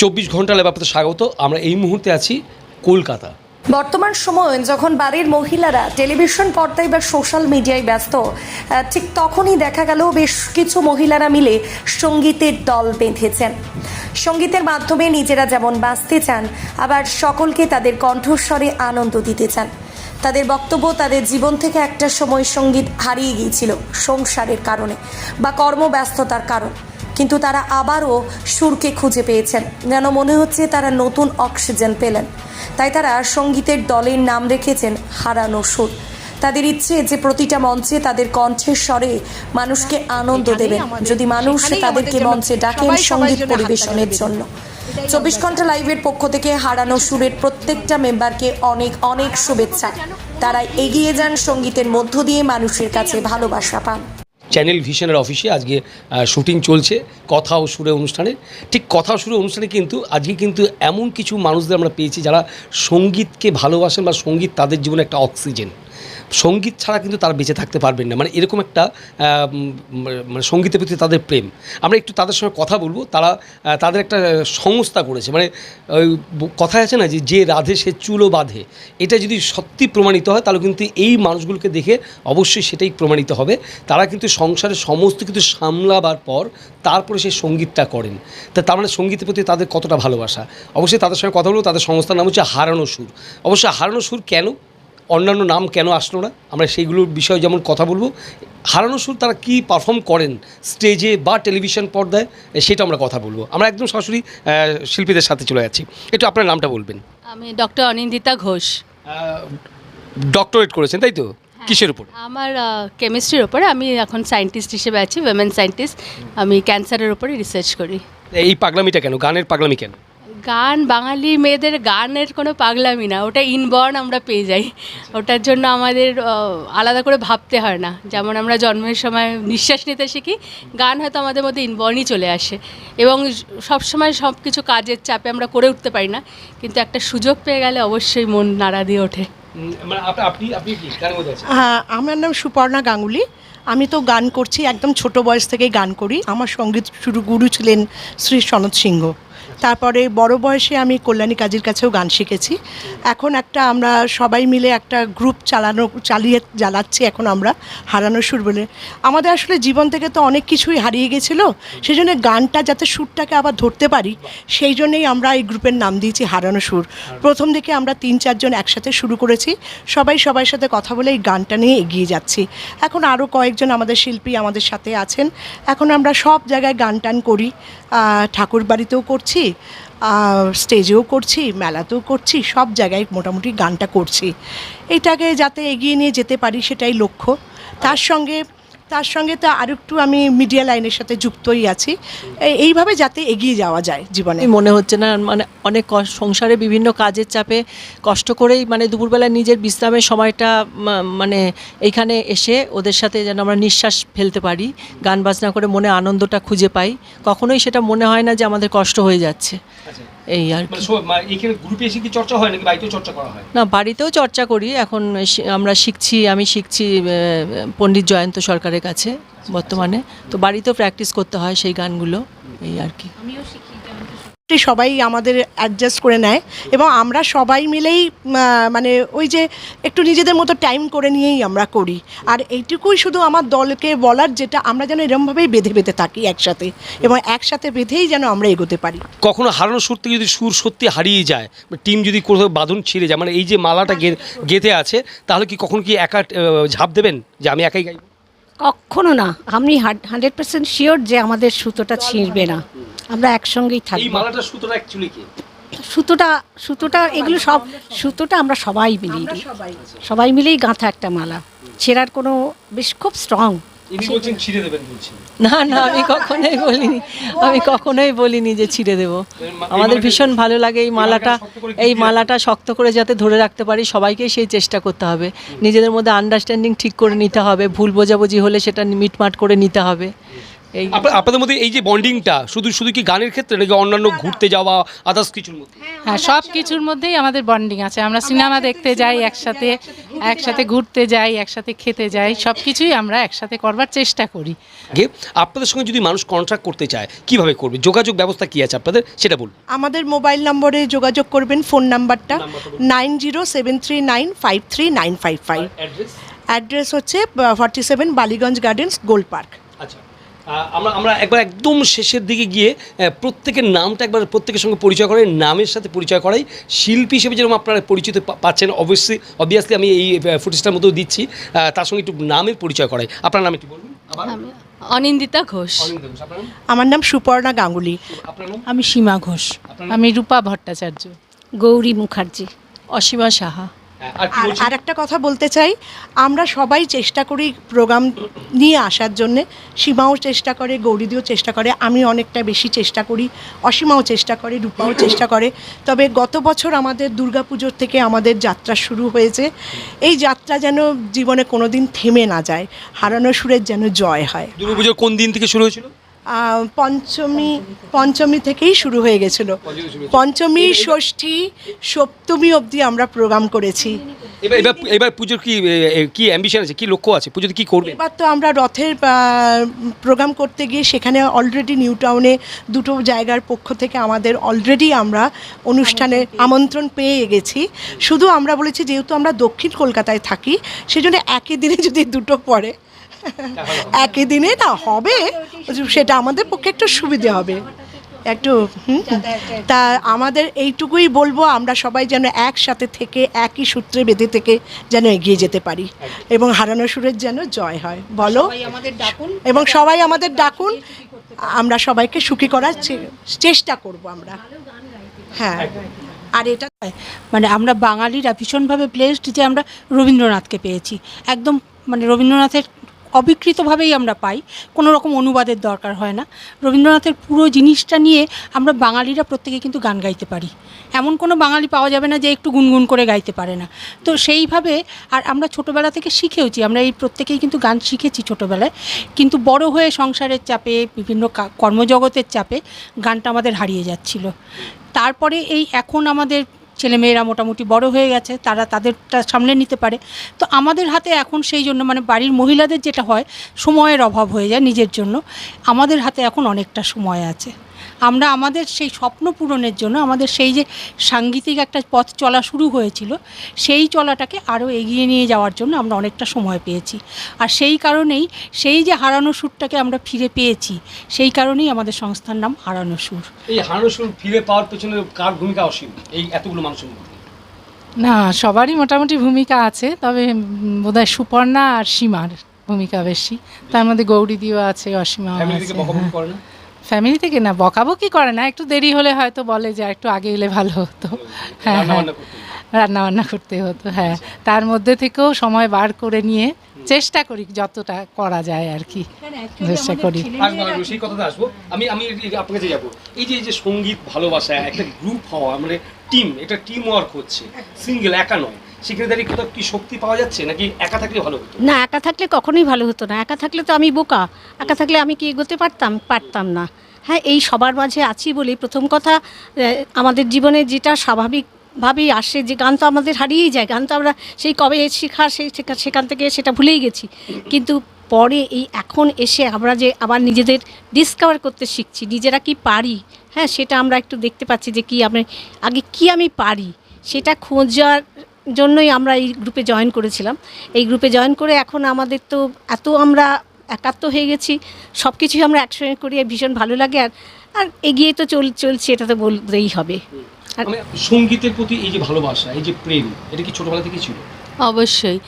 চব্বিশ ঘণ্টা ব্যাপারটা স্বাগত। আমরা এই মুহূর্তে আছি কলকাতা। বর্তমান সময়ে যখন বাড়ির মহিলারা টেলিভিশন পর্দায় বা সোশ্যাল মিডিয়ায় ব্যস্ত ঠিক তখনই দেখা গেল বেশ কিছু মহিলারা মিলে সঙ্গীতের দল বেঁধেছেন। সঙ্গীতের মাধ্যমে নিজেরা যেমন বাঁচতে চান, আবার সকলকে তাদের কণ্ঠস্বরে আনন্দ দিতে চান। তাদের বক্তব্য, তাদের জীবন থেকে একটা সময় সংগীত হারিয়ে গিয়েছিল সংসারের কারণে বা কর্মব্যস্ততার কারণ। কিন্তু তারা আবারও সুরকে খুঁজে পেয়েছেন। যেন মনে হচ্ছে তারা নতুন অক্সিজেন পেলেন। তাই তারা সঙ্গীতের দলের নাম রেখেছেন হারানো সুর। তাদের ইচ্ছে যে প্রতিটা মঞ্চে তাদের কণ্ঠের স্বরে মানুষকে আনন্দ দেবেন। যদি মানুষ তাদেরকে মঞ্চে ডাকেন সংগীত পরিবেশনের জন্য। চব্বিশ ঘণ্টা লাইভের পক্ষ থেকে হারানো সুরের প্রত্যেকটা মেম্বারকে অনেক অনেক শুভেচ্ছা। তারা এগিয়ে যান সঙ্গীতের মধ্য দিয়ে মানুষের কাছে ভালোবাসা পান। চ্যানেল ভিশনের অফিসে আজকে শুটিং চলছে কথা ও সুরে অনুষ্ঠানে। ঠিক কথা সুরে অনুষ্ঠানে কিন্তু, আজকে কিন্তু এমন কিছু মানুষদের আমরা পেয়েছি যারা সঙ্গীতকে ভালোবাসেন বা সংগীত তাদের জীবনে একটা অক্সিজেন সংগীত ছাড়া কিন্তু তারা বেঁচে থাকতে পারবেন না। মানে এরকম একটা মানে সঙ্গীতের প্রতি তাদের প্রেম। আমরা একটু তাদের সঙ্গে কথা বলব। তারা তাদের একটা সংস্থা করেছে। মানে ওই কথায় আছে না যে যে রাধে সে চুলো বাঁধে। এটা যদি সত্যি প্রমাণিত হয়, তাহলে কিন্তু এই মানুষগুলোকে দেখে অবশ্যই সেটাই প্রমাণিত হবে। তারা কিন্তু সংসারের সমস্ত কিছু সামলাবার পর তারপরে সেই সঙ্গীতটা করেন। তা তার মানে সঙ্গীতের প্রতি তাদের কতটা ভালোবাসা? অবশ্যই তাদের সঙ্গে কথা বলব। তাদের সংস্থার নাম হচ্ছে হারানো সুর। অবশ্যই হারানো সুর কেন? অন্যান্য নাম কেন আসলো না? আমরা সেইগুলোর বিষয়ে যেমন কথা বলব হারানো সুর তারা কী পারফর্ম করেন স্টেজে বা টেলিভিশন পর্দায় সেটা আমরা কথা বলব। আমরা একদম সরাসরি শিল্পীদের সাথে চলে যাচ্ছি। একটু আপনার নামটা বলবেন। আমি ডক্টর অনিন্দিতা ঘোষ। ডক্টরেট করেছেন তাই তো? কিসের উপর? আমার কেমিস্ট্রির ওপরে আমি এখন সায়েন্টিস্ট হিসেবে আছি উইমেন সায়েন্টিস্ট আমি ক্যান্সারের ওপরে রিসার্চ করি। এই পাগলামিটা কেন? গানের পাগলামি কেন? গান বাঙালি মেয়েদের গানের কোনো পাগলামি না ওটা ইনবর্ন আমরা পেয়ে যাই। ওটার জন্য আমাদের আলাদা করে ভাবতে হয় না। যেমন আমরা জন্মের সময় নিঃশ্বাস নিতে শিখি গান হয়তো আমাদের মধ্যে ইনবর্নই চলে আসে। এবং সব সময় সব কিছু কাজের চাপে আমরা করে উঠতে পারি না কিন্তু একটা সুযোগ পেয়ে গেলে অবশ্যই মন নাড়া দিয়ে ওঠে। মানে হ্যাঁ আমার নাম সুপর্ণা গাঙ্গুলি। আমি তো গান করছি একদম ছোট বয়স থেকেই গান করি। আমার সংগীত শুরু গুরু ছিলেন শ্রী সনৎ সিংহ। তারপরে বড় বয়সে আমি কল্যাণী কাজীর কাছেও গান শিখেছি। এখন একটা আমরা সবাই মিলে একটা গ্রুপ চালানো, চালিয়ে জ্বালাচ্ছি এখন আমরা, হারানো সুর বলে। আমাদের আসলে জীবন থেকে তো অনেক কিছুই হারিয়ে গেছিল সেই জন্য গানটা যাতে সুরটাকে আবার ধরতে পারি, সেই জন্যই আমরা এই গ্রুপের নাম দিয়েছি হারানো সুর। প্রথম দিকে আমরা তিন চারজন একসাথে শুরু করেছি, সবাই সবার সাথে কথা বলে এই গানটা নিয়ে এগিয়ে যাচ্ছি। এখন আরও কয়েকজন আমাদের শিল্পী আমাদের সাথে আছেন, এখন আমরা সব জায়গায় গান টান করি ঠাকুর বাড়িতেও করছি আহ, স্টেজেও করছি মেলাতেও করছি সব জায়গায় মোটামুটি গানটা করছি। এইটাকে যাতে এগিয়ে নিয়ে যেতে পারি সেটাই লক্ষ্য। তার সঙ্গে তার সঙ্গে তো আর একটু আমি মিডিয়া লাইনের সাথে যুক্তই আছি। এইভাবে যাতে এগিয়ে যাওয়া যায় জীবনে। মনে হচ্ছে না মানে অনেক সংসারে বিভিন্ন কাজের চাপে কষ্ট করেই মানে দুপুরবেলা নিজের বিশ্রামের সময়টা মানে এইখানে এসে ওদের সাথে যেন আমরা নিঃশ্বাস ফেলতে পারি গান বাজনা করে মনে আনন্দটা খুঁজে পাই। কখনোই সেটা মনে হয় না যে আমাদের কষ্ট হয়ে যাচ্ছে। এই আর মানে কি। মানে এখানে গ্রুপে এসে কি চর্চা হয় নাকি? বাড়িতেও চর্চা করা হয়? না বাড়িতেও চর্চা করি। এখন শি- আমরা শিখছি আমি শিখছি পণ্ডিত জয়ন্ত সরকারের কাছে বর্তমানে। তো বাড়িতেও প্র্যাকটিস করতে হয় সেই গানগুলো এই আর কি। সবাই আমাদের অ্যাডজাস্ট করে নেয় এবং আমরা সবাই মিলেই মানে ওই যে একটু নিজেদের মতো টাইম করে নিয়েই আমরা করি। আর এইটুকুই শুধু আমার দলকে বলার যেটা আমরা যেন এরমভাবেই বেঁধে বেঁধে থাকি একসাথে এবং একসাথে বেঁধেই যেন আমরা এগোতে পারি। কখনো হারানো সুর যদি সুর সত্যি হারিয়ে যায় টিম যদি কোথাও বাঁধন ছিঁড়ে যায় মানে এই যে মালাটা গেঁথে আছে, তাহলে কি কখন কি একা ঝাঁপ দেবেন যে আমি একাই গাইব? কখনো না। আমি হান্ড্রেড পার্সেন্ট শিওর যে আমাদের সুতোটা ছিঁড়বে না। আমরা একসঙ্গেই থাকি থাকব। মালাটা সুতোটা অ্যাকচুয়ালি কি? সুতোটা সুতোটা এগুলো সব সুতোটা আমরা সবাই মিলিয়ে সবাই। মিলেই গাঁথা একটা মালা। ছেঁড়ার কোনো বেশ খুব স্ট্রং ইনি বলছেন ছিঁড়ে দেবেন বলছেন না না আমি কখনোই বলিনি আমি কখনোই বলিনি যে ছিঁড়ে দেব। আমাদের ভীষণ ভালো লাগে এই মালাটা এই মালাটা শক্ত করে যাতে ধরে রাখতে পারি সবাইকেই সেই চেষ্টা করতে হবে। নিজেদের মধ্যে আন্ডারস্ট্যান্ডিং ঠিক করে নিতে হবে ভুল বোঝাবুঝি হলে সেটা মিটমাট করে নিতে হবে। এই আপ- আপনাদের মধ্যে এই যে বন্ডিংটা শুধু শুধু কি গানের ক্ষেত্রে নাকি অন্যান্য ঘুরতে যাওয়া আদার্স কিছুর মধ্যে? হ্যাঁ সব কিছুর মধ্যেই আমাদের বন্ডিং আছে। আমরা সিনেমা দেখতে যাই একসাথে। একসাথে ঘুরতে যাই একসাথে খেতে যাই সব কিছুই আমরা একসাথে করবার চেষ্টা করি। গিয়ে আপনাদের সঙ্গে যদি মানুষ কন্ট্রাক্ট করতে চায় কীভাবে করবে? যোগাযোগ ব্যবস্থা কি আছে আপনাদের? সেটা বলুন। আমাদের মোবাইল নম্বরে যোগাযোগ করবেন ফোন নাম্বারটা nine zero seven three nine five three nine five five. Address হচ্ছে forty seven Ballygunge gardens gold park আচ্ছা। আমরা আমরা একবার একদম শেষের দিকে গিয়ে প্রত্যেকের নামটা একবার প্রত্যেকের সঙ্গে পরিচয় করাই নামের সাথে পরিচয় করাই। শিল্পী হিসেবে যেরকম আপনারা পরিচিত পা- পাচ্ছেন অবশ্যই অবভিয়াসলি আমি এই ফুটেজটার মধ্যেও দিচ্ছি। তার সঙ্গে একটু নামের পরিচয় করাই। আপনার নাম একটু বলুন অনিন্দিতা ঘোষ। আমার নাম সুপর্ণা গাঙ্গুলি। আপনার নাম? আমি সীমা ঘোষ। আমি রূপা ভট্টাচার্য। গৌরী মুখার্জি। অসীমা সাহা। আর একটা কথা বলতে চাই আমরা সবাই চেষ্টা করি প্রোগ্রাম নিয়ে আসার জন্যে। সীমাও চেষ্টা করে গৌরীদিও চেষ্টা করে আমি অনেকটা বেশি চেষ্টা করি অসীমাও চেষ্টা করে রূপাও চেষ্টা করে। তবে গত বছর আমাদের দুর্গাপুজোর থেকে আমাদের যাত্রা শুরু হয়েছে। এই যাত্রা যেন জীবনে কোনো দিন থেমে না যায় হারানো সুরের যেন জয় হয়। দুর্গাপুজোর কোন দিন থেকে শুরু হয়েছিল? পঞ্চমী পঞ্চমী থেকেই শুরু হয়ে গেছিল। পঞ্চমী ষষ্ঠী সপ্তমী অবধি আমরা প্রোগ্রাম করেছি। এবার এবার পুজোর কি কি অ্যাম্বিশন আছে? কি লক্ষ্য আছে? পুজোতে কি করবে? এবার তো আমরা রথের প্রোগ্রাম করতে গিয়ে সেখানে অলরেডি নিউ টাউনে দুটো জায়গার পক্ষ থেকে আমাদের অলরেডি আমরা অনুষ্ঠানে আমন্ত্রণ পেয়ে গেছি। শুধু আমরা বলেছি যেহেতু আমরা দক্ষিণ কলকাতায় থাকি সেজন্য একই দিনে যদি দুটো পড়ে একই দিনে না হবে সেটা আমাদের পক্ষে একটু সুবিধে হবে। একটু হুম, তা আমাদের এইটুকুই বলব আমরা সবাই যেন একসাথে থেকে একই সূত্রে বেঁধে থেকে যেন এগিয়ে যেতে পারি এবং হারানো সুরের যেন জয় হয়। বলো? এবং সবাই আমাদের ডাকুন। আমরা সবাইকে সুখী করার চে- চেষ্টা করব আমরা। হ্যাঁ। আর এটা মানে আমরা বাঙালিরা ভীষণভাবে প্লেসড যে আমরা রবীন্দ্রনাথকে পেয়েছি। একদম মানে রবীন্দ্রনাথের অবিকৃতভাবেই আমরা পাই, কোনো রকম অনুবাদের দরকার হয় না। রবীন্দ্রনাথের পুরো জিনিসটা নিয়ে আমরা বাঙালিরা প্রত্যেকে কিন্তু গান গাইতে পারি। এমন কোনো বাঙালি পাওয়া যাবে না যে একটু গুনগুন করে গাইতে পারে না। তো সেইভাবে আর আমরা ছোটোবেলা থেকে শিখেওছি, আমরা এই প্রত্যেকেই কিন্তু গান শিখেছি ছোটোবেলায়। কিন্তু বড় হয়ে সংসারের চাপে, বিভিন্ন কর্মজগতের চাপে গানটা আমাদের হারিয়ে যাচ্ছিল। তারপরে এই এখন আমাদের ছেলেমেয়েরা মোটামুটি বড় হয়ে গেছে, তারা তাদেরটা সামলে নিতে পারে। তো আমাদের হাতে এখন সেই জন্য মানে বাড়ির মহিলাদের যেটা হয়, সময়ের অভাব হয়ে যায় নিজের জন্য। আমাদের হাতে এখন অনেকটা সময় আছে। আমরা আমাদের সেই স্বপ্ন পূরণের জন্য আমাদের সেই যে সাংগীতিক একটা পথ চলা শুরু হয়েছিল সেই চলাটাকে আরও এগিয়ে নিয়ে যাওয়ার জন্য আমরা অনেকটা সময় পেয়েছি। আর সেই কারণেই সেই যে হারানো সুরটাকে আমরা ফিরে পেয়েছি সেই কারণেই আমাদের সংস্থার নাম হারানো সুর। এই হারানো সুর ফিরে পাওয়ার পেছনে কার ভূমিকা অসীম এই এতগুলো মানুষের মধ্যে? না সবারই মোটামুটি ভূমিকা আছে তবে বোধহয় সুপর্ণা আর সীমার ভূমিকা বেশি। তার মধ্যে গৌরীদিও আছে অসীমা আছে। ফ্যামিলি থেকে না বকাবকি করে না একটু দেরি হলে হয়তো বলে যে একটু আগে এলে ভালো হতো। হ্যাঁ হ্যাঁ। রান্নাবান্না করতে রান্না বান্না করতে হতো হ্যাঁ। তার মধ্যে থেকেও সময় বার করে নিয়ে চেষ্টা করি যতটা করা যায় আর কি। চেষ্টা করি। সেই কথাতে আসব। আমি আমি এই আপনার কাছে যাব এই যে এই যে সংগীত ভালোবাসা একটা গ্রুপ হওয়া মানে টিম এটা টিম ওয়ার্ক হচ্ছে। সিঙ্গেল একা নয়। দাঁড়িয়ে কোথাও কি শক্তি পাওয়া যাচ্ছে নাকি একা থাকলে ভালো হতো? না, একা থাকলে কখনোই ভালো হতো না। একা থাকলে তো আমি বোকা। একা থাকলে আমি কি এগোতে পারতাম? পারতাম না। হ্যাঁ এই সবার মাঝে আছি বলেই প্রথম কথা আমাদের জীবনে যেটা স্বাভাবিকভাবেই আসে, যে গান তো আমাদের হারিয়েই যায়। গান তো আমরা সেই কবে শেখা সেই সেখান থেকে সেটা ভুলেই গেছি। কিন্তু পরে এই এখন এসে আমরা যে আবার নিজেদের ডিসকভার করতে শিখছি, নিজেরা কি পারি? হ্যাঁ সেটা আমরা একটু দেখতে পাচ্ছি যে কি আমি, আগে কি আমি পারি? সেটা খোঁজার জন্যই আমরা এই গ্রুপে জয়েন করেছিলাম। এই গ্রুপে জয়েন করে এখন আমাদের তো এত আমরা একাত্ম হয়ে গেছি সব কিছুই আমরা একসঙ্গে করি ভীষণ ভালো লাগে, আর আর এগিয়ে তো চল, চলছে, এটা তো বলতেই হবে। আর মানে সঙ্গীতের প্রতি এই যে ভালোবাসা, এই যে প্রেম, এটা কি ছোটবেলা থেকে ছিল? অবশ্যই।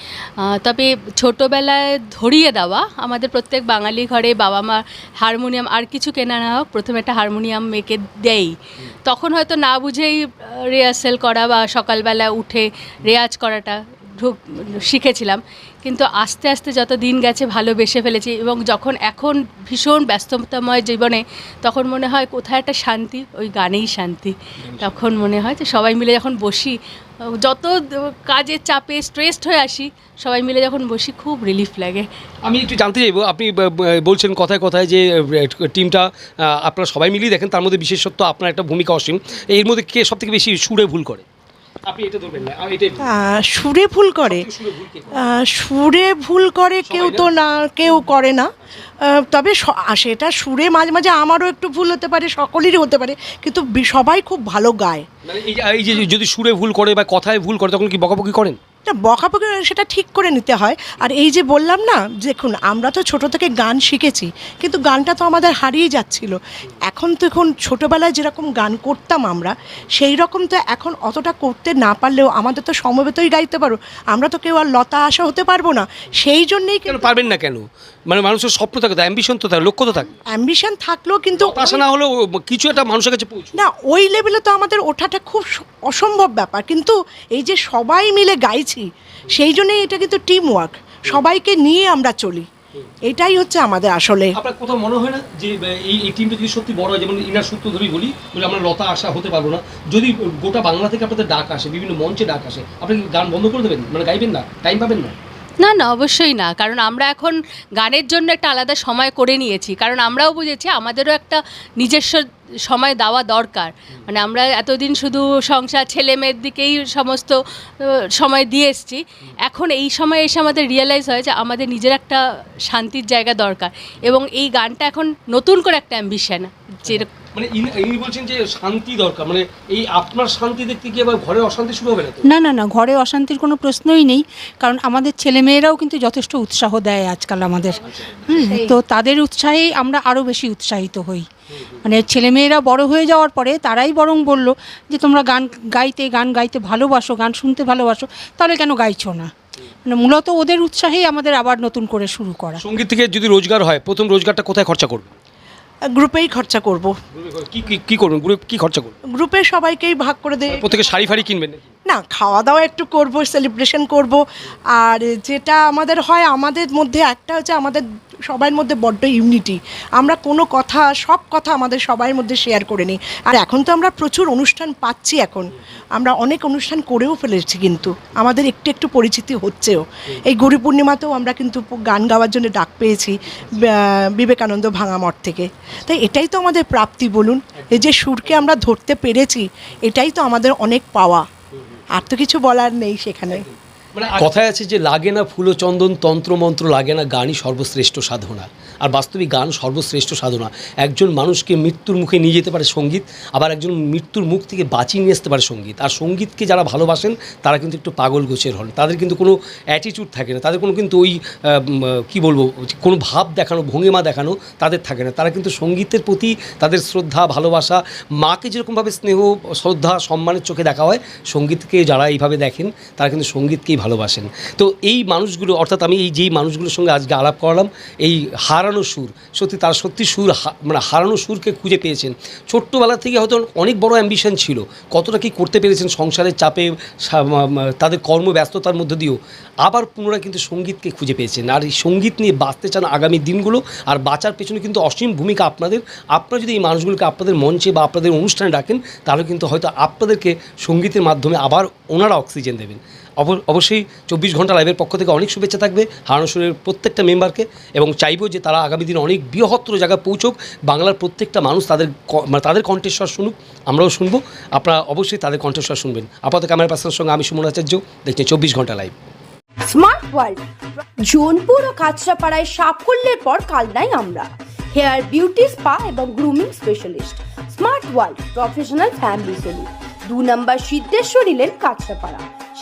তবে ছোটোবেলায় ধরিয়ে দেওয়া, আমাদের প্রত্যেক বাঙালি ঘরে বাবা মা হারমোনিয়াম আর কিছু কেনা না হোক, প্রথমে একটা হারমোনিয়াম মেয়েকে দেয় তখন হয়তো না বুঝেই রিহার্সেল করা বা সকালবেলা উঠে রেয়াজ করাটা শিখেছিলাম। কিন্তু আস্তে আস্তে যত দিন গেছে ভালোবেসে ফেলেছি এবং যখন এখন ভীষণ ব্যস্ততাময় জীবনে, তখন মনে হয় কোথায় একটা শান্তি, ওই গানেই শান্তি। তখন মনে হয় যে সবাই মিলে যখন বসি, যত কাজের চাপে স্ট্রেসড হয়ে আসি, সবাই মিলে যখন বসি খুব রিলিফ লাগে। আমি একটু জানতে চাইব, আপনি বলছেন কথায় কথায় যে টিমটা আপনারা সবাই মিলেই দেখেন, তার মধ্যে বিশেষত্ব আপনার একটা ভূমিকা অসীম। এর মধ্যে কে সব থেকে বেশি সুরে ভুল করে? সুরে ভুল করে। সুরে ভুল করে? কেউ তো না কেউ করে না। তবে সেটা সুরে মাঝে মাঝে আমারও একটু ভুল হতে পারে সকলেরই হতে পারে কিন্তু সবাই খুব ভালো গায়। মানে এই যে যদি সুরে ভুল করে বা কথায় ভুল করে তখন কি বকাবকি করেন? না বকাবকি সেটা ঠিক করে নিতে হয়। আর এই যে বললাম না দেখুন আমরা তো ছোট থেকে গান শিখেছি কিন্তু গানটা তো আমাদের হারিয়ে যাচ্ছিল। এখন তো এখন ছোটোবেলায় যেরকম গান করতাম আমরা সেই রকম তো এখন অতটা করতে না পারলেও আমাদের তো সমবেতই গাইতে পারো। আমরা তো কেউ আর লতা আশা হতে পারব না। সেই জন্যেই কেন পারবেন না কেন? মানে মানুষের স্বপ্ন থাকে অ্যাম্বিশন তো থাকে লক্ষ্য তো থাকে। অ্যাম্বিশন থাকলেও কিন্তু হতাশা না হলেও কিছু একটা মানুষের কাছে পৌঁছে না ওই লেভেলে তো আমাদের ওঠাটা খুব অসম্ভব ব্যাপার। কিন্তু এই যে সবাই মিলে গাইছি সেই জন্যই এটা কিন্তু টিম ওয়ার্ক সবাইকে নিয়ে আমরা চলি। এটাই হচ্ছে আমাদের আসলে। আপনার কোথাও মনে হয় না যে এই এই টিমটা যদি সত্যি বড় হয়, যেমন ইনার সূত্র ধরেই বলি, বলে আমরা লতা আশা হতে পারব না। যদি গোটা বাংলা থেকে আপনাদের ডাক আসে, বিভিন্ন মঞ্চে ডাক আসে, আপনি গান বন্ধ করে দেবেন? মানে গাইবেন না? টাইম পাবেন না? না না, অবশ্যই না। কারণ আমরা এখন গানের জন্য একটা আলাদা সময় করে নিয়েছি। কারণ আমরাও বুঝেছি আমাদেরও একটা নিজস্ব সময় দেওয়া দরকার। মানে আমরা এতদিন শুধু সংসার ছেলে মেয়ের দিকেই সমস্ত সময় দিয়ে এসছি। এখন এই সময় এসে আমাদের রিয়েলাইজ হয় যে আমাদের নিজের একটা শান্তির জায়গা দরকার। এবং এই গানটা এখন নতুন করে একটা অ্যাম্বিশন যেরকম মানে ইনি বলছেন যে শান্তি দরকার মানে এই আপনার শান্তি দেখতে গিয়ে আবার ঘরে অশান্তি শুরু হবে না না না না ঘরে অশান্তির কোনো প্রশ্নই নেই কারণ আমাদের ছেলেমেয়েরাও কিন্তু যথেষ্ট উৎসাহ দেয় আজকাল আমাদের। হুম, তো তাদের উৎসাহেই আমরা আরও বেশি উৎসাহিত হই। মানে ছেলেমেয়েরা বড় হয়ে যাওয়ার পরে তারাই বরং বলল যে তোমরা গান গাইতে গান গাইতে ভালোবাসো গান শুনতে ভালোবাসো তাহলে কেন গাইছো না? মানে মূলত ওদের উৎসাহেই আমাদের আবার নতুন করে শুরু করা। সংগীত থেকে যদি রোজগার হয় প্রথম রোজগারটা কোথায় খরচা করবেন গ্রুপেই খরচা করব। কি কি কি করবেন? গ্রুপ কি খরচা করুন গ্রুপে সবাইকেই ভাগ করে দেয় প্রত্যেকে শাড়ি ফাড়ি কিনবেন? না খাওয়া দাওয়া একটু করব সেলিব্রেশন করব। আর যেটা আমাদের হয়, আমাদের মধ্যে একটা হচ্ছে আমাদের সবার মধ্যে বড্ড ইউনিটি আমরা কোনো কথা, সব কথা আমাদের সবার মধ্যে শেয়ার করে নিই। আর এখন তো আমরা প্রচুর অনুষ্ঠান পাচ্ছি এখন। আমরা অনেক অনুষ্ঠান করেও ফেলেছি কিন্তু। আমাদের একটু একটু পরিচিতি হচ্ছেও। এই গৌরী পূর্ণিমাতেও আমরা কিন্তু গান গাওয়ার জন্য ডাক পেয়েছি বিবেকানন্দ ভাঙামঠ থেকে। তাই এটাই তো আমাদের প্রাপ্তি বলুন। এই যে সুরকে আমরা ধরতে পেরেছি, এটাই তো আমাদের অনেক পাওয়া। আর তো কিছু বলার নেই সেখানে। কথায় আছে যে লাগে না ফুলো চন্দন, তন্ত্র, মন্ত্র, লাগে না গানই সর্বশ্রেষ্ঠ সাধনা। আর বাস্তবিক গান সর্বশ্রেষ্ঠ সাধনা। একজন মানুষকে মৃত্যুর মুখে নিয়ে যেতে পারে সংগীত, আবার একজন মৃত্যুর মুখ থেকে বাঁচিয়ে নিয়ে আসতে পারে সংগীত। আর সঙ্গীতকে যারা ভালোবাসেন, তারা কিন্তু একটু পাগল গোছের হন। তাদের কিন্তু কোনো অ্যাটিটিউড থাকে না। তাদের কোনো কিন্তু ওই কি বলব কোনো ভাব দেখানো, ভঙ্গিমা দেখানো তাদের থাকে না। তারা কিন্তু সঙ্গীতের প্রতি তাদের শ্রদ্ধা, ভালোবাসা, মাকে যেরকমভাবে স্নেহ, শ্রদ্ধা, সম্মানের চোখে দেখা হয়, সঙ্গীতকে যারা এইভাবে দেখেন, তারা কিন্তু সঙ্গীতকেই ভালোবাসেন। তো এই মানুষগুলো, অর্থাৎ আমি এই যেই মানুষগুলোর সঙ্গে আজকে আলাপ করালাম, এই হারানো সুর, সত্যি তারা সত্যি সুর মানে হারানো সুরকে খুঁজে পেয়েছেন। ছোট্টবেলা থেকে হয়তো অনেক বড় অ্যাম্বিশন ছিল, কতটা কি করতে পেরেছেন সংসারের চাপে তাদের কর্মব্যস্ততার মধ্যে দিয়েও। আবার পুনরায় কিন্তু সঙ্গীতকে খুঁজে পেয়েছেন। আর এই সংগীত নিয়ে বাঁচতে চান আগামী দিনগুলো, আর বাঁচার পেছনে কিন্তু অসীম ভূমিকা আপনাদের। আপনারা যদি এই মানুষগুলোকে আপনাদের মঞ্চে বা আপনাদের অনুষ্ঠানে ডাকেন, তাহলে কিন্তু হয়তো আপনাদেরকে সঙ্গীতের মাধ্যমে আবার ওনারা অক্সিজেন দেবেন। অবশ্যই চব্বিশ ঘণ্টা লাইভের পক্ষ থেকে অনেক শুভেচ্ছা থাকবে হারানোসুরের প্রত্যেকটা মেম্বারকে এবং চাইব যে তারা আগামী দিনে অনেক বৃহত্তর জায়গায় পৌঁছক, বাংলার প্রত্যেকটা মানুষ তাদের মানে তাদের কণ্ঠেশ্বর শুনুক, আমরাও শুনব। আপনারা অবশ্যই তাদের কণ্ঠেশ্বর শুনবেন। আপাতত ক্যামেরা পার্সনের সঙ্গে আমি সুমন আচার্য। দেখছেন চব্বিশ ঘণ্টা লাইভ স্মার্ট ওয়ার্ল্ড জোনপুর ও কাঁচরাপাড়ায় সাফল্যের পর কালনাই আমরা। হেয়ার বিউটি স্পা এবং grooming specialist smart world professional family saloon দু নম্বর সিদ্ধেশ্বরী লেন কাঁচরাপাড়া।